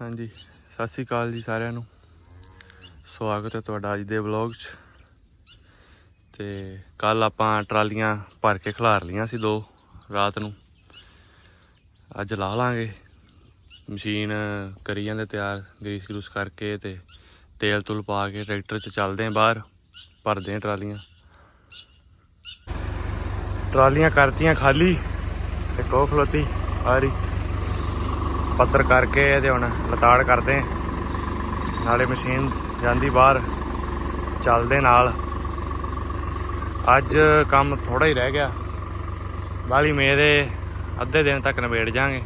ਹਾਂਜੀ, ਸਤਿ ਸ੍ਰੀ ਅਕਾਲ ਜੀ ਸਾਰਿਆਂ ਨੂੰ। ਸਵਾਗਤ ਹੈ ਤੁਹਾਡਾ ਅੱਜ ਦੇ ਵਲੌਗ 'ਚ। ਤੇ ਕੱਲ ਆਪਾਂ ਟਰਾਲੀਆਂ ਭਰ ਕੇ ਖਿਲਾਰ ਲੀਆਂ ਸੀ ਦੋ ਰਾਤ ਨੂੰ। ਅੱਜ ਲਾ ਲਾਂਗੇ। ਮਸ਼ੀਨ ਕਰੀ ਜਾਂਦੇ ਤਿਆਰ, ਗਰੀਸ ਗਰੂਸ ਕਰਕੇ ਤੇ ਤੇਲ ਤੁਲ ਪਾ ਕੇ ਟਰੈਕਟਰ 'ਚ ਚੱਲਦੇ ਆਂ ਬਾਹਰ, ਭਰਦੇ ਆਂ ਟਰਾਲੀਆਂ। ਟਰਾਲੀਆਂ ਕਰਤੀਆਂ ਖਾਲੀ ਤੇ ਕੋ ਖਲੋਤੀ, ਆ ਰਹੀ। ਪੱਧਰ ਕਰਕੇ ਤੇ ਹੁਣ ਲਤਾੜ ਕਰਦੇ। ਨਾਲੇ ਮਸ਼ੀਨ ਜਾਂਦੀ ਬਾਹਰ, ਚੱਲਦੇ ਨਾਲ। ਅੱਜ ਕੰਮ ਥੋੜਾ ਹੀ ਰਹਿ ਗਿਆ। ਬਾਲੀ ਮੇਰੇ ਅੱਧੇ ਦਿਨ ਤੱਕ ਨਿਬੇੜ ਜਾਾਂਗੇ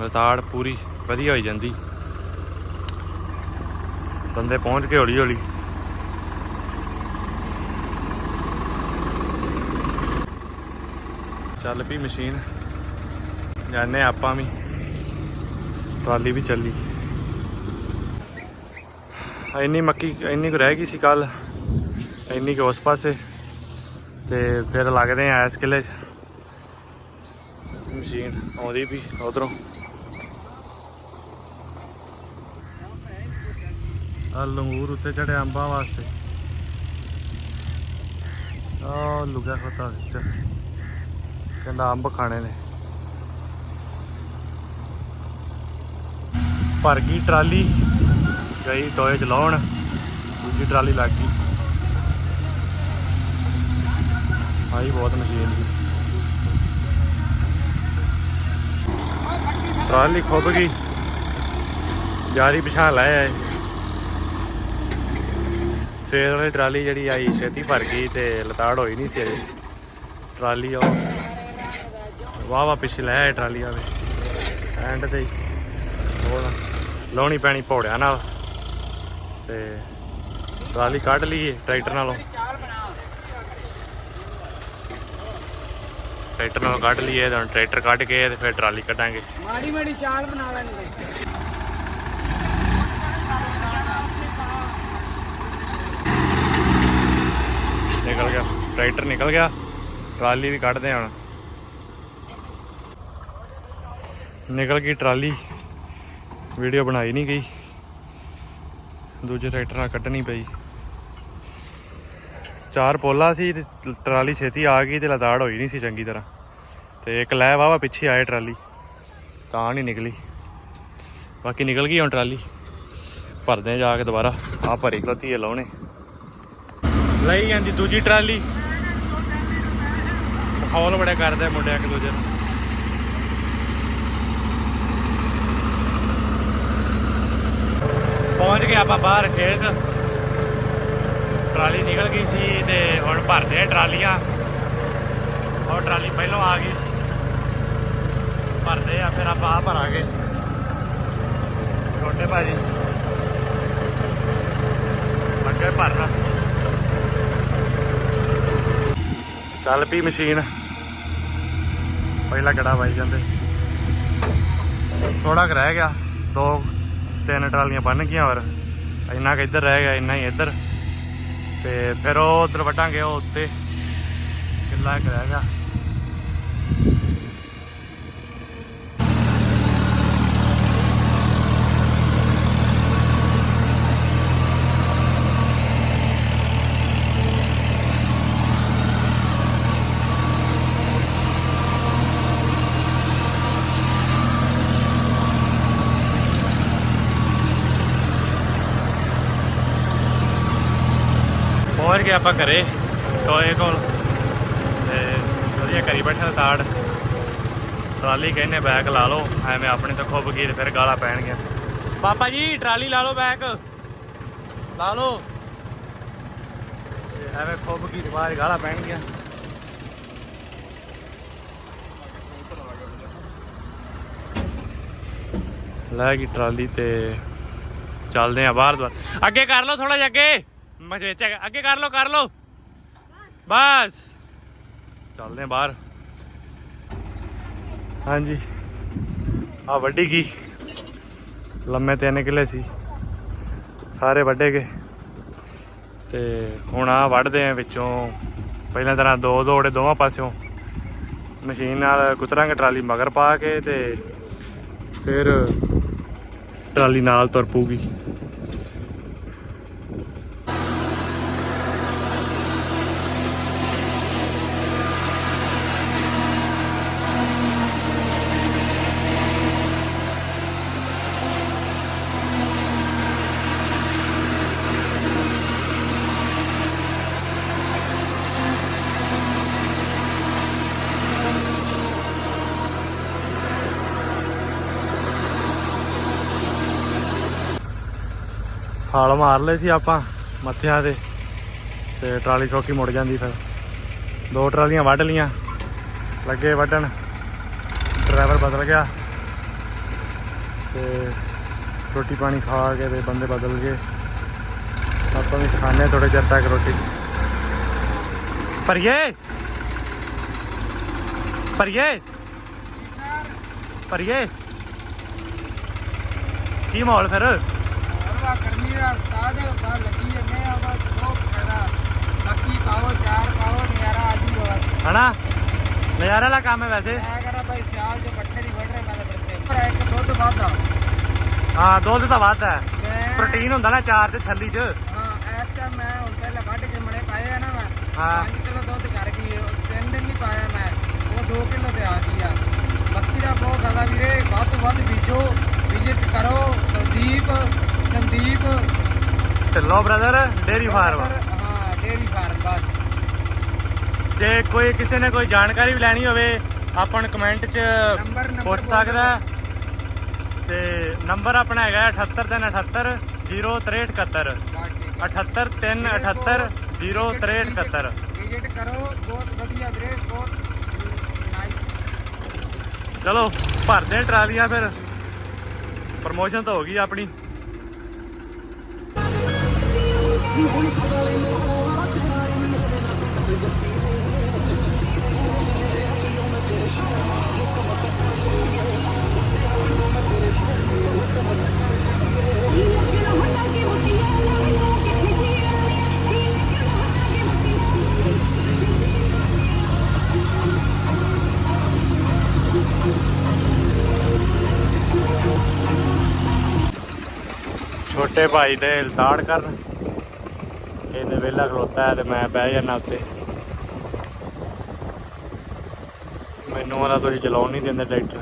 ਲਤਾੜ ਪੂਰੀ ਵਧੀਆ ਹੋਈ ਜਾਂਦੀ। ਬੰਦੇ ਪਹੁੰਚ ਕੇ ਹੌਲੀ ਹੌਲੀ ਚੱਲ ਪਈ ਮਸ਼ੀਨ। ਜਾਣੇ ਆਪਾਂ ਵੀ। ਟਰਾਲੀ ਵੀ ਚੱਲੀ। ਇੰਨੀ ਮੱਕੀ, ਇੰਨੀ ਕੁ ਰਹਿ ਗਈ ਸੀ ਕੱਲ ਇੰਨੀ ਕੁ ਉਸ ਪਾਸੇ। ਤੇ ਫਿਰ ਲੱਗਦੇ ਆ ਇਸ ਕਿਲੇ 'ਚ। ਮਸ਼ੀਨ ਆਉਂਦੀ ਵੀ ਉਧਰੋਂ। ਆ ਲੰਗੂਰ ਉੱਤੇ ਚੜਿਆ ਅੰਬਾਂ ਵਾਸਤੇ। ਆ ਲੁਕਿਆ ਖੋਤਾ ਵਿੱਚ। ਕਹਿੰਦਾ ਅੰਬ ਖਾਣੇ ਨੇ। ਭਰ ਗਈ ਟਰਾਲੀ, ਗਈ ਟੋਏ ਚਲਾਉਣ, ਦੂਜੀ ਟਰਾਲੀ ਲੱਗ ਗਈ। ਆਈ ਬਹੁਤ ਮਸ਼ੀਨ ਦੀ ਟਰਾਲੀ ਖੁੱਬ ਗਈ। ਜਾਰੀ ਪਿਛਾਂ ਲੈ ਆਏ। ਸਵੇਰ ਵਾਲੀ ਟਰਾਲੀ ਜਿਹੜੀ ਆਈ, ਛੇਤੀ ਭਰ ਗਈ ਤੇ ਲਤਾੜ ਹੋਈ ਨਹੀਂ ਸੀ ਅਜੇ। ਟਰਾਲੀ ਉਹ ਵਾਹ ਵਾਹ ਪਿੱਛੇ ਲੈ ਆਏ ਟਰਾਲੀ ਆਵੇ ਐਂਡ ਤੇ ਹੀ। ਉਹ ਲਾਉਣੀ ਪੈਣੀ ਪੌੜਿਆਂ ਨਾਲ। ਤੇ ਟਰਾਲੀ ਕੱਢ ਲਈਏ ਟਰੈਕਟਰ ਨਾਲੋਂ। ਟਰੈਕਟਰ ਨਾਲੋਂ ਕੱਢ ਲਈਏ ਤੇ ਹੁਣ ਟਰੈਕਟਰ ਕੱਢ ਕੇ ਤੇ ਫਿਰ ਟਰਾਲੀ ਕੱਢਾਂਗੇ। ਮਾੜੀ ਮਾੜੀ ਚਾਲ ਬਣਾ ਲੈਣਗੇ ਨਿਕਲ ਗਿਆ। ਟਰੈਕਟਰ ਨਿਕਲ ਗਿਆ। ਟਰਾਲੀ ਵੀ ਕੱਢਦੇ ਹੁਣ। ਨਿਕਲ ਗਈ ਟਰਾਲੀ। ਵੀਡੀਓ ਬਣਾਈ ਨਹੀਂ ਗਈ। ਦੂਜੇ ਟਰੈਕਟਰ ਨਾਲ ਕੱਢਣੀ ਪਈ। ਚਾਰ ਪੋਲਾ ਸੀ ਟਰਾਲੀ ਛੇਤੀ ਆ ਗਈ ਤੇ ਲਦਾੜ ਹੋਈ ਨਹੀਂ ਸੀ ਚੰਗੀ ਤਰ੍ਹਾਂ। ਤੇ ਇੱਕ ਲੈ ਵਾਵਾ ਪਿੱਛੇ ਆਏ ਟਰਾਲੀ। ਤਾਂ ਨਹੀਂ ਨਿਕਲੀ। ਬਾਕੀ ਨਿਕਲ ਗਈ ਹੁਣ ਟਰਾਲੀ। ਭਰਦੇ ਹਾਂ ਜਾ ਕੇ ਦੁਬਾਰਾ। ਆ ਭਰੀ ਖਲੋਤੀ ਹੈ ਲਾਉਣੇ। ਲਈ ਜਾਂਦੀ ਦੂਜੀ ਟਰਾਲੀ। ਹੌਲ ਬੜੇ ਕਰਦੇ ਮੁੰਡੇ ਇੱਕ ਦੂਜੇ ਨੂੰ। ਪਹੁੰਚ ਗਏ ਆਪਾਂ ਬਾਹਰ ਖੇਤ। ਟਰਾਲੀ ਨਿਕਲ ਗਈ ਸੀ ਤੇ ਹੁਣ ਭਰਦੇ ਆ ਟਰਾਲੀਆਂ। ਉਹ ਟਰਾਲੀ ਪਹਿਲਾਂ ਆ ਗਈ ਸੀ। ਭਰਦੇ ਆ, ਫਿਰ ਆਪਾਂ ਆ ਭਰਾਂਗੇ। ਛੋਟੇ ਭਾਜੀ। ਲੱਗੇ ਭਰਨਾ। ਚੱਲ ਪਈ ਮਸ਼ੀਨ। ਪਹਿਲਾ ਗੜਾ ਵਾਈ ਜਾਂਦੇ। ਥੋੜਾ ਕੁ ਰਹਿ ਗਿਆ, ਦੋ ਤਿੰਨ ਟਰਾਲੀਆਂ ਬਣ ਗਈਆਂ ਔਰ ਇੰਨਾ ਕੁ ਇੱਧਰ ਰਹਿ ਗਿਆ, ਇੰਨਾ ਹੀ ਇੱਧਰ। ਤੇ ਫਿਰ ਉਹ ਉਧਰ ਵੱਢਾਂਗੇ, ਉਹ ਉੱਤੇ। ਕਿੱਲਾ ਕੁ ਰਹਿ ਗਿਆ ਪਹੁੰਚ ਗਏ ਆਪਾਂ ਘਰੇ, ਟੋਏ ਕੋਲ। ਤੇ ਵਧੀਆ ਕਰੀ ਬੈਠਾ ਤਾੜ। ਟਰਾਲੀ ਕਹਿੰਨੇ ਬੈਗ ਲਾ ਲਓ, ਐਵੇਂ ਆਪਣੇ ਤੋਂ ਖੁੱਬ ਗਈ ਤੇ ਫਿਰ ਗਾਲਾਂ ਪੈਣਗੀਆਂ। ਪਾਪਾ ਜੀ, ਟਰਾਲੀ ਲਾ ਲਓ ਬੈਕ ਲਾ ਲਓ। ਐਵੇਂ ਖੁੱਬ ਗਈ ਤੇ ਗਾਲਾਂ ਪੈਣਗੀਆਂ। ਲੈ ਗਈ ਟਰਾਲੀ ਤੇ ਚੱਲਦੇ ਆ ਬਾਹਰ ਦੁਆਰ ਅੱਗੇ ਕਰ ਲਓ ਥੋੜਾ ਜਿਹਾ ਅੱਗੇ। ਮੈਂ ਵਿੱਚ ਅੱਗੇ ਕਰ ਲਓ ਕਰ ਲਓ। ਬਸ। ਚੱਲਦੇ ਆ ਬਾਹਰ। ਹਾਂਜੀ। ਆ ਵੱਡੀ ਕੀ? ਲੰਮੇ ਤਿੰਨ ਕਿੱਲੇ ਸੀ। ਸਾਰੇ ਵੱਡੇ ਗਏ। ਤੇ ਹੁਣ ਆ ਵੱਢਦੇ ਆ ਵਿੱਚੋਂ। ਪਹਿਲਾਂ ਤਰ੍ਹਾਂ ਦੋ ਦੋੜੇ ਦੋਵਾਂ ਪਾਸਿਓਂ। ਮਸ਼ੀਨ ਨਾਲ ਕੁਤਰਾਂਗੇ ਟਰਾਲੀ ਮਗਰ ਪਾ ਕੇ ਤੇ ਫਿਰ ਟਰਾਲੀ ਨਾਲ ਤੁਰ ਪਊਗੀ। ਹਾਲ ਮਾਰ ਲਏ ਸੀ ਆਪਾਂ ਮੱਥਿਆਂ ਤੇ ਤੇ ਟਰਾਲੀ ਚੌਕੀ ਮੁੜ ਜਾਂਦੀ ਫਿਰ। ਦੋ ਟਰਾਲੀਆਂ ਵੱਢ ਲੀਆਂ ਲੱਗੇ ਵੱਢਣ, ਡਰਾਈਵਰ ਬਦਲ ਗਿਆ ਤੇ ਰੋਟੀ ਪਾਣੀ ਖਾ ਕੇ ਤੇ ਬੰਦੇ ਬਦਲ ਗਏ। ਆਪਾਂ ਵੀ ਖਾਣੇ ਥੋੜੇ ਚਿਰ ਤੱਕ ਰੋਟੀ। ਪਰਿਏ ਪਰਿਏ ਪਰਿਏ ਕੀ ਮਾਹੌਲ ਫਿਰ? ਅਰਵਾ ਗਰਮੀ ਦਾ ਸਟਾਰਟ ਬਾਹਰ ਲੱਗੀ ਜੰਨੇ ਆ ਬਸ ਬਹੁਤ ਫਾਇਦਾ ਬਾਕੀ ਪਾਓ ਚਾਰ ਪਾਓ ਨਿਆਰਾ ਆਜੂ ਬਸ। ਹਨਾ? ਨਜ਼ਾਰੇ ਵਾਲਾ ਕੰਮ ਹੈ ਵੈਸੇ। ਮੈਂ ਕਰਾਂ ਭਾਈ ਸਿਆਲ ਦੇ ਪੱਠੇ ਨਹੀਂ ਵੱਢ ਰਹੇ ਮੈਂ ਤਾਂ ਬਰਸੇ ਪਰ ਇੱਕ ਦੁੱਧ ਵਾਧਾ ਹਾਂ ਦੁੱਧ ਤਾਂ ਵੱਧ ਹੈ। ਪ੍ਰੋਟੀਨ ਹੁੰਦਾ ਨਾ ਚਾਰ ਚ ਛੱਲੀ ਚ। ਹਾਂ ਇਸ ਟਾਈਮ ਮੈਂ ਹੁਣ ਪਹਿਲਾਂ ਵੱਢ ਕੇ ਮੜੇ ਪਾਏ ਆ ਨਾ ਮੈਂ। ਹਾਂ। 5 ਕਿਲੋ ਦੁੱਧ ਕਰ ਗਈ ਤਿੰਨ ਦਿਨ ਨਹੀਂ ਪਾਇਆ ਮੈਂ। ਉਹ 2 ਕਿਲੋ ਤੇ ਆ ਗਈ ਆ। ਬੱਕੀ ਦਾ ਬਹੁਤ ਜ਼ਿਆਦਾ ਵੀਰੇ ਵੱਧ ਤੋਂ ਵੱਧ ਬੀਜੋ ਵਿਜ਼ਿਟ ਕਰੋ Sandeep Sandeep. Dhillon brother dairy farm ਹਾਂ ਡੇਰੀ ਫਾਰਮ ਬਸ। ਜੇ ਕੋਈ ਕਿਸੇ ਨੇ ਕੋਈ ਜਾਣਕਾਰੀ ਵੀ ਲੈਣੀ ਹੋਵੇ ਆਪਾਂ ਨੂੰ ਕਮੈਂਟ 'ਚ ਪੁੱਛ ਸਕਦਾ। ਤੇ ਨੰਬਰ ਆਪਣਾ ਹੈਗਾ 78378 06371 78378 06371 ਵਿਜ਼ਿਟ ਕਰੋ ਬਹੁਤ ਵਧੀਆ ਵੀਰੇ ਬਹੁਤ ਚਲੋ ਭਰਦੇ ਟਰਾਲੀਆਂ ਫਿਰ। ਪ੍ਰਮੋਸ਼ਨ ਤਾਂ ਹੋ ਗਈ ਆਪਣੀ। ਛੋਟੇ ਭਾਈ ਦੇ ਇਲਤਾੜ ਕਰਨ। ਇਹਨੇ ਵੇਲਾ ਖਲੋਤਾ ਹੈ ਤੇ ਮੈਂ ਬਹਿ ਜਾਣਾ ਉੱਤੇ। ਮੈਨੂੰ ਉਹਦਾ ਤੁਸੀਂ ਚਲਾਉਣ ਨਹੀਂ ਦਿੰਦੇ ਟਰੈਕਟਰ।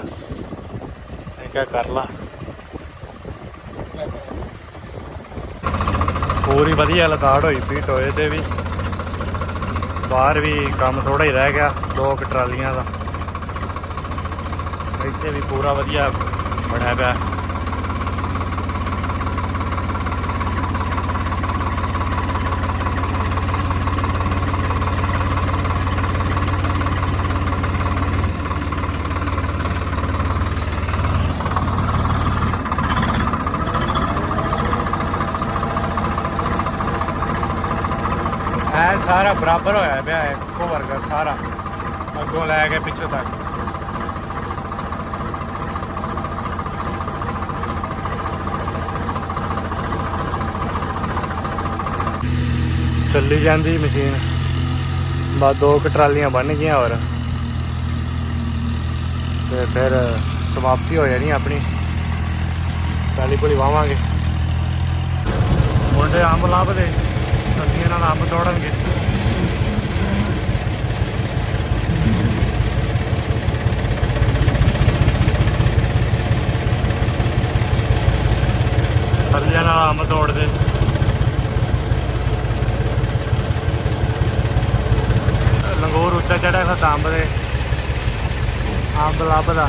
ਮੈਂ ਕਿਹਾ ਕਰ ਲਾ। ਪੂਰੀ ਵਧੀਆ ਲਤਾੜ ਹੋਈ ਪਈ ਟੋਏ ਤੇ ਵੀ। ਬਾਹਰ ਵੀ ਕੰਮ ਥੋੜਾ ਹੀ ਰਹਿ ਗਿਆ, ਦੋ ਕੁ ਟਰਾਲੀਆਂ ਦਾ। ਇੱਥੇ ਵੀ ਪੂਰਾ ਵਧੀਆ ਬਣਿਆ ਪਿਆ। ਸਾਰਾ ਬਰਾਬਰ ਹੋਇਆ ਪਿਆ ਹੈ ਇੱਕੋ ਵਰਗਾ ਸਾਰਾ। ਅੱਗੋਂ ਲੈ ਕੇ ਪਿੱਛੋਂ ਤੱਕ। ਚੱਲੀ ਜਾਂਦੀ ਮਸ਼ੀਨ। ਬਸ ਦੋ ਕੁ ਟਰਾਲੀਆਂ ਬਣ ਗਈਆਂ ਹੋਰ। ਤੇ ਫਿਰ ਸਮਾਪਤੀ ਹੋ ਜਾਣੀ ਆਪਣੀ। ਟਰਾਲੀ ਕੋਲੀ ਵਾਵਾਂਗੇ। ਮੁੰਡੇ ਅੰਬ ਲੱਭਦੇ। ਸਬਜ਼ੀਆਂ ਨਾਲ ਅੰਬ ਤੋੜਨਗੇ ਸਬਜ਼ੀਆਂ ਨਾਲ ਅੰਬ ਤੋੜਦੇ ਲੰਗੋਰ ਉੱਤੇ ਚੜਿਆ ਫਿਰ ਅੰਬ ਦੇ ਅੰਬ ਲੱਭਦਾ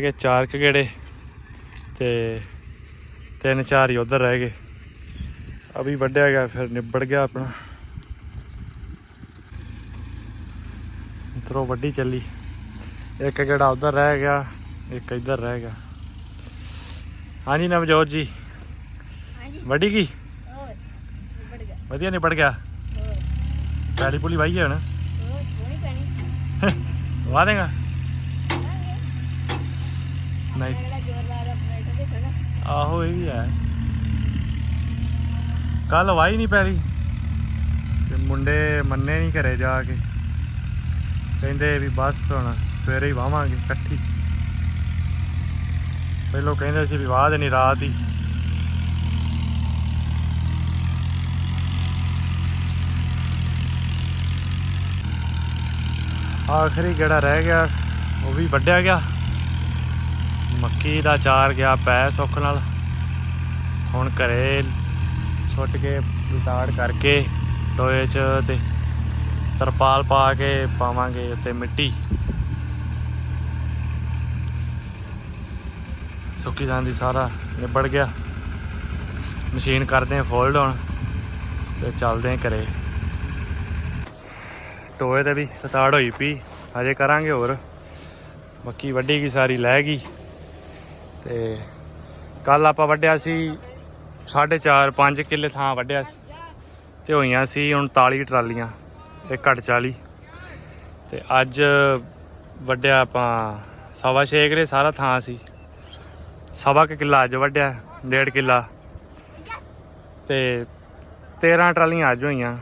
ਗਏ ਚਾਰ ਕੁ ਗੇੜੇ ਤੇ ਤਿੰਨ ਚਾਰ ਹੀ ਉਧਰ ਰਹਿ ਗਏ। ਅਭੀ ਵੱਢਿਆ ਗਿਆ ਫਿਰ ਨਿਬੜ ਗਿਆ ਆਪਣਾ। ਇਧਰੋਂ ਵੱਡੀ ਚੱਲੀ। ਇੱਕ ਗੇੜਾ ਉਧਰ ਰਹਿ ਗਿਆ ਇੱਕ ਇੱਧਰ ਰਹਿ ਗਿਆ। ਹਾਂਜੀ ਨਵਜੋਤ ਜੀ ਹਾਂਜੀ। ਵੱਡੀ ਕੀ ਵਧੀਆ ਨਿਬੜ ਗਿਆ? ਹੋਰ। ਪੈਲੀ ਵਾਈ ਹੈ ਹੁਣ? ਹੋਰ ਹੋਣੀ ਪੈਣੀ। ਵਾ ਦੇਗਾ। ਨਹੀਂ ਆਹੋ, ਇਹ ਵੀ ਹੈ। ਕੱਲ ਵਾਈ ਨਹੀਂ ਪੈਰੀ। ਤੇ ਮੁੰਡੇ ਮੰਨੇ ਨਹੀਂ ਘਰੇ ਜਾ ਕੇ। ਕਹਿੰਦੇ ਵੀ ਬਸ ਹੁਣ ਸਵੇਰੇ ਹੀ ਵਾਵਾਂਗੇ ਇਕੱਠੀ। ਪਹਿਲੋਂ ਕਹਿੰਦੇ ਸੀ ਵੀ ਵਾਹ ਦੇਣੀ ਰਾਤ ਹੀ। ਆਖਰੀ ਜਿਹੜਾ ਰਹਿ ਗਿਆ, ਉਹ ਵੀ ਵੱਢਿਆ ਗਿਆ। ਮੱਕੀ ਦਾ ਚਾਰ ਗਿਆ ਪੈ ਸੁੱਖ ਨਾਲ। ਹੁਣ ਘਰੇ ਛੁੱਟ ਕੇ ਉਤਾੜ ਕਰਕੇ ਟੋਏ 'ਚ ਤੇ ਤਰਪਾਲ ਪਾ ਕੇ ਪਾਵਾਂਗੇ ਉੱਤੇ ਮਿੱਟੀ। ਸੁੱਕੀ ਜਾਂਦੀ ਸਾਰਾ ਨਿਬੜ ਗਿਆ। ਮਸ਼ੀਨ ਕਰਦੇ ਆ ਫੋਲਡ ਹੁਣ ਤੇ ਚੱਲਦੇ ਆ ਘਰੇ। ਟੋਏ ਤੇ ਵੀ ਸਤਾੜ ਹੋਈ ਪਈ, ਹਜੇ ਕਰਾਂਗੇ ਹੋਰ। ਮੱਕੀ ਵੱਢੀ ਗਈ, ਸਾਰੀ ਲੈ ਗਈ। ਤੇ ਕੱਲ ਆਪਾਂ ਵੱਢਿਆ ਸੀ 4.5 5 ਕਿੱਲੇ ਥਾਂ ਵੱਢਿਆ ਸੀ। ਤੇ ਹੋਈਆਂ ਸੀ 39 ਟਰਾਲੀਆਂ, ਇੱਕ ਘੱਟ 40 ਤੇ ਅੱਜ ਵੱਢਿਆ ਆਪਾਂ ਸਵਾ ਛੇ ਕਿੱਲੇ ਸਾਰਾ ਥਾਂ ਸੀ। ਸਵਾ ਕੁ ਕਿੱਲਾ ਅੱਜ ਵੱਢਿਆ, ਡੇਢ ਕਿੱਲਾ। ਤੇ 13 ਟਰਾਲੀਆਂ ਅੱਜ ਹੋਈਆਂ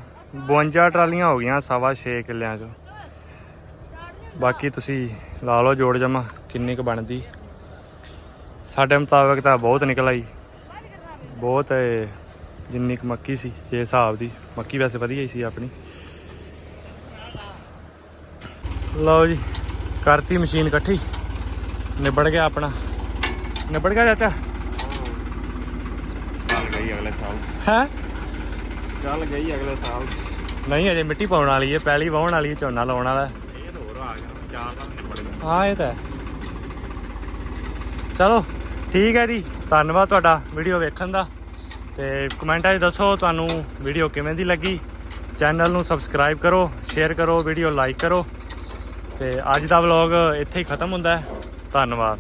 52 ਟਰਾਲੀਆਂ ਹੋ ਗਈਆਂ ਸਵਾ ਛੇ ਕਿੱਲਿਆਂ 'ਚੋਂ। ਬਾਕੀ ਤੁਸੀਂ ਲਾ ਲਓ ਜੋੜ ਜਮਾ ਕਿੰਨੀ ਕੁ ਬਣਦੀ। ਸਾਡੇ ਮੁਤਾਬਕ ਤਾਂ ਬਹੁਤ ਨਿਕਲ ਆਈ। ਬਹੁਤ ਜਿੰਨੀ ਕੁ ਮੱਕੀ ਸੀ ਜੇ ਹਿਸਾਬ ਦੀ। ਮੱਕੀ ਵੈਸੇ ਵਧੀਆ ਹੀ ਸੀ ਆਪਣੀ। ਲਓ ਜੀ ਕਰਤੀ ਮਸ਼ੀਨ ਇਕੱਠੀ। ਨਿਬੜ ਗਿਆ ਆਪਣਾ। ਨਿਬੜ ਗਿਆ ਚਾਚਾ? ਚੱਲ ਗਈ ਅਗਲੇ ਸਾਲ। ਹੈ? ਚੱਲ ਗਈ ਅਗਲੇ ਸਾਲ। ਨਹੀਂ ਅਜੇ ਮਿੱਟੀ ਪਾਉਣ ਵਾਲੀ ਹੈ ਪਹਿਲੀ ਵਾਹਣ ਵਾਲੀ ਹੈ ਝੋਨਾ ਲਾਉਣ ਵਾਲਾ। ਇਹ ਹੋਰ ਆ ਗਿਆ ਚਾਰ ਸਾਲ ਨਿਬੜ ਗਿਆ ਹਾਂ ਇਹ ਤਾਂ। ਚਲੋ। ਠੀਕ ਹੈ ਜੀ, ਧੰਨਵਾਦ ਤੁਹਾਡਾ ਵੀਡੀਓ ਵੇਖਣ ਦਾ। ਤੇ ਕਮੈਂਟਾਂ 'ਚ ਦੱਸੋ ਤੁਹਾਨੂੰ ਵੀਡੀਓ ਕਿਵੇਂ ਦੀ ਲੱਗੀ। ਚੈਨਲ ਨੂੰ ਸਬਸਕ੍ਰਾਈਬ ਕਰੋ, ਸ਼ੇਅਰ ਕਰੋ, ਵੀਡੀਓ ਲਾਈਕ ਕਰੋ। ਤੇ ਅੱਜ ਦਾ ਵਲੌਗ ਇੱਥੇ ਹੀ ਖਤਮ ਹੁੰਦਾ ਹੈ। ਧੰਨਵਾਦ।